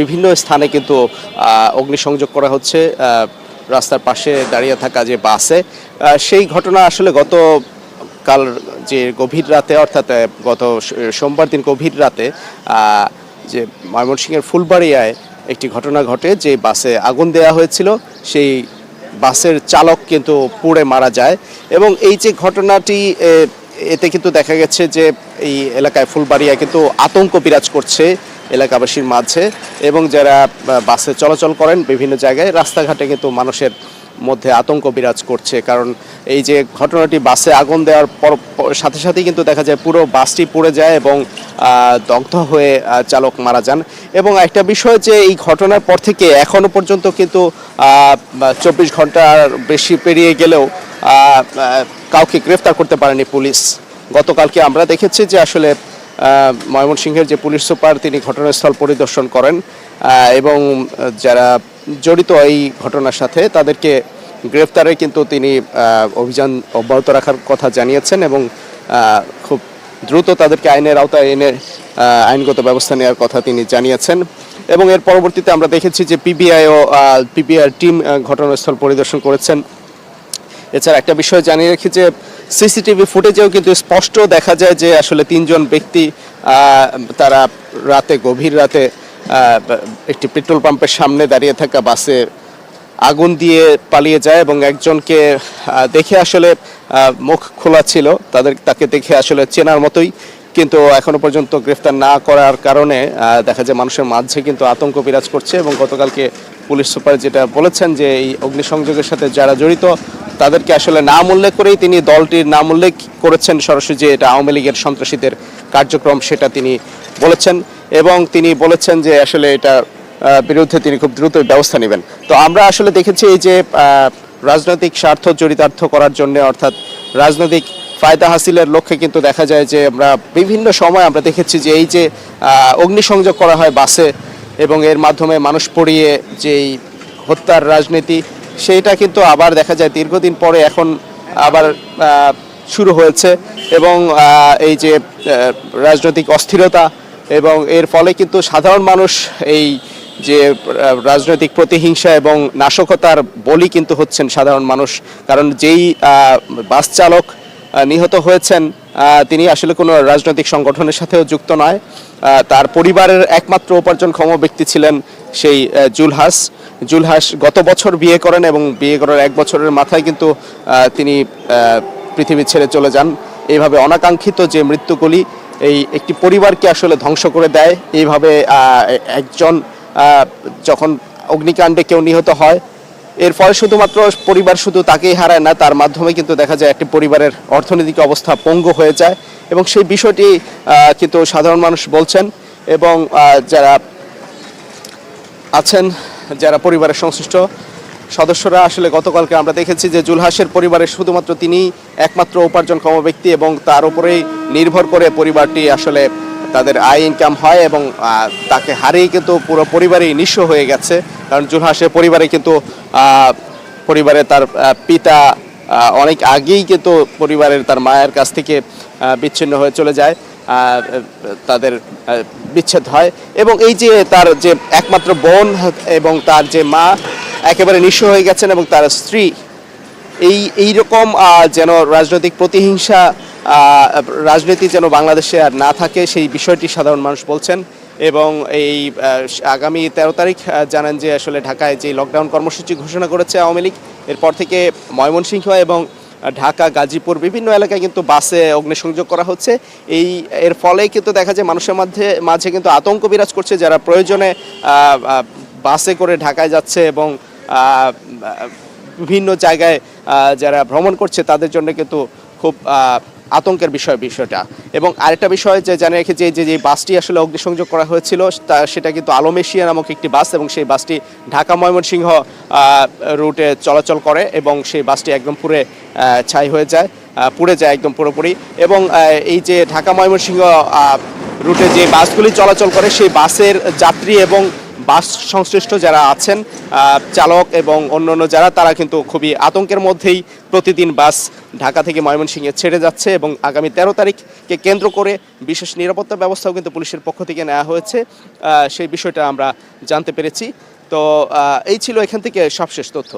বিভিন্ন স্থানে কিন্তু অগ্নিসংযোগ করা হচ্ছে রাস্তার পাশে দাঁড়িয়ে থাকা যে বাসে। সেই ঘটনা আসলে গত কাল যে গভীর রাতে, অর্থাৎ গত সোমবার দিন গভীর রাতে যে ময়মনসিংহের ফুলবাড়িয়ায় একটি ঘটনা ঘটে, যে বাসে আগুন দেওয়া হয়েছিল, সেই বাসের চালক কিন্তু পুড়ে মারা যায়। এবং এই যে ঘটনাটি এতে কিন্তু দেখা গেছে যে এই এলাকায় ফুলবাড়িয়া কিন্তু আতঙ্ক বিরাজ করছে। এলাকাবাসীর মাঝে এবং যারা বাসে চলাচল করেন বিভিন্ন জায়গায়, রাস্তাঘাটে কিন্তু মানুষের মধ্যে আতঙ্ক বিরাজ করছে। কারণ এই যে ঘটনাটি বাসে আগুন দেওয়ার পর সাথে সাথেই কিন্তু দেখা যায় পুরো বাসটি পুড়ে যায় এবং দগ্ধ হয়ে চালক মারা যান। এবং একটা বিষয় যে এই ঘটনার পর থেকে এখনও পর্যন্ত কিন্তু চব্বিশ ঘণ্টার বেশি পেরিয়ে গেলেও কাউকে গ্রেফতার করতে পারেনি পুলিশ। গতকালকে আমরা দেখেছি যে আসলে ময়মনসিংহের যে পুলিশ সুপার, তিনি ঘটনাস্থল পরিদর্শন করেন এবং যারা জড়িত এই ঘটনার সাথে তাদেরকে গ্রেফতারে কিন্তু তিনি অভিযান অব্যাহত রাখার কথা জানিয়েছেন এবং খুব দ্রুত তাদেরকে আইনের আওতায় এনে আইনগত ব্যবস্থা নেওয়ার কথা তিনি জানিয়েছেন। এবং এর পরবর্তীতে আমরা দেখেছি যে পিবিআইও পিবিআর টিম ঘটনাস্থল পরিদর্শন করেছেন। এছাড়া একটা বিষয় জানিয়ে রাখি যে সিসিটিভি ফুটেজেও কিন্তু স্পষ্ট দেখা যায় যে আসলে তিনজন ব্যক্তি তারা রাতে, গভীর রাতে একটি পেট্রোল পাম্পের সামনে দাঁড়িয়ে থাকা বাসে আগুন দিয়ে পালিয়ে যায় এবং একজনকে দেখে আসলে মুখ খোলা ছিল। তাদের, তাকে দেখে আসলে চেনার মতোই। কিন্তু এখনও পর্যন্ত গ্রেফতার না করার কারণে দেখা যায় মানুষের মাঝে কিন্তু আতঙ্ক বিরাজ করছে এবং গতকালকে পুলিশ সুপার যেটা বলেছেন যে এই অগ্নিসংযোগের সাথে যারা জড়িত তাদেরকে আসলে নাম উল্লেখ করেই তিনি দলটির নাম উল্লেখ করেছেন সরাসরি যে এটা আওয়ামী লীগের সন্ত্রাসীদের কার্যক্রম, সেটা তিনি বলেছেন এবং তিনি বলেছেন যে আসলে এটা বিরুদ্ধে তিনি খুব দ্রুত ব্যবস্থা নেবেন। তো আমরা আসলে দেখেছি এই যে রাজনৈতিক স্বার্থ চরিতার্থ করার জন্য অর্থাৎ রাজনৈতিক ফায়দা হাসিলের লক্ষ্যে কিন্তু দেখা যায় যে আমরা বিভিন্ন সময় আমরা দেখেছি যে এই যে অগ্নিসংযোগ করা হয় বাসে এবং এর মাধ্যমে মানুষ পড়িয়ে যেই হত্যার রাজনীতি সেইটা কিন্তু আবার দেখা যায় দীর্ঘদিন পরে এখন আবার শুরু হয়েছে এবং এই যে রাজনৈতিক অস্থিরতা এবং এর ফলে কিন্তু সাধারণ মানুষ এই যে রাজনৈতিক প্রতিহিংসা এবং নাশকতার বলি কিন্তু হচ্ছেন সাধারণ মানুষ। কারণ যেই বাস চালক নিহত হয়েছেন তিনি আসলে কোনো রাজনৈতিক সংগঠনের সাথেও যুক্ত নয়। তার পরিবারের একমাত্র উপার্জনক্ষম ব্যক্তি ছিলেন সেই জুলহাস। জুলহাস গত বছর বিয়ে করেন এবং বিয়ে করার এক বছরের মাথায় কিন্তু তিনি পৃথিবী ছেড়ে চলে যান। এইভাবে অনাকাঙ্ক্ষিত যে মৃত্যুগুলি এই একটি পরিবারকে আসলে ধ্বংস করে দেয়। এইভাবে একজন যখন অগ্নিকাণ্ডে কেউ নিহত হয়, এর ফলে শুধুমাত্র পরিবার শুধু তাকেই হারায় না, তার মাধ্যমে কিন্তু দেখা যায় একটি পরিবারের অর্থনৈতিক অবস্থা পঙ্গু হয়ে যায়। এবং সেই বিষয়টি কিন্তু সাধারণ মানুষ বলছেন এবং যারা আছেন যারা পরিবারের সংশ্লিষ্ট সদস্যরা, আসলে গতকালকে আমরা দেখেছি যে জুলহাসের পরিবারের শুধুমাত্র তিনি একমাত্র উপার্জনক্ষম ব্যক্তি এবং তার উপরেই নির্ভর করে পরিবারটি আসলে তাদের আয় ইনকাম হয় এবং তাকে হারিয়ে কিন্তু পুরো পরিবারই নিঃস্ব হয়ে গেছে। কারণ জুলহাসের পরিবারে কিন্তু পরিবারে তার পিতা অনেক আগেই কিন্তু পরিবারের তার মায়ের কাছ থেকে বিচ্ছিন্ন হয়ে চলে যায়। তাদের বিচ্ছেদ হয়। এবং এই যে তার যে একমাত্র বোন এবং তার যে মা একেবারে নিঃস্ব হয়ে গেছেন এবং তার স্ত্রী এই এই রকম যেন রাজনৈতিক প্রতিহিংসা রাজনীতি যেন বাংলাদেশে আর না থাকে সেই বিষয়টি সাধারণ মানুষ বলছেন। এবং এই আগামী তেরো তারিখ আহ, জানান যে আসলে ঢাকায় যে লকডাউন কর্মসূচি ঘোষণা করেছে আওয়ামী লীগ এরপর থেকে ময়মনসিংহ এবং ঢাকা, গাজীপুর বিভিন্ন এলাকায় কিন্তু বাসে অগ্নিসংযোগ করা হচ্ছে। এই, এর ফলে কিন্তু দেখা যায় মানুষের মধ্যে, মাঝে কিন্তু আতঙ্ক বিরাজ করছে যারা প্রয়োজনে বাসে করে ঢাকায় যাচ্ছে এবং বিভিন্ন জায়গায় যারা ভ্রমণ করছে তাদের জন্য কিন্তু খুব আতঙ্কের বিষয় বিষয়টা। এবং আরেকটা বিষয় যে জানিয়ে রেখে যে যে যে বাসটি আসলে অগ্নিসংযোগ করা হয়েছিল, তা সেটা কিন্তু আলমেশিয়া নামক একটি বাস এবং সেই বাসটি ঢাকা ময়মনসিংহ রুটে চলাচল করে এবং সেই বাসটি একদম পুরে ছাই হয়ে যায় পুড়ে যায় একদম পুরোপুরি। এবং এই যে ঢাকা ময়মনসিংহ রুটে যে বাসগুলি চলাচল করে, সেই বাসের যাত্রী এবং বাস সংশ্লিষ্ট যারা আছেন চালক এবং অন্যান্য যারা, তারা কিন্তু খুবই আতঙ্কের মধ্যেই প্রতিদিন বাস ঢাকা থেকে ময়মনসিংহে ছেড়ে যাচ্ছে এবং আগামী তেরো তারিখকে কেন্দ্র করে বিশেষ নিরাপত্তা ব্যবস্থাও কিন্তু পুলিশের পক্ষ থেকে নেওয়া হয়েছে। সেই বিষয়টা আমরা জানতে পেরেছি। তো এই ছিল এখান থেকে সবশেষ তথ্য।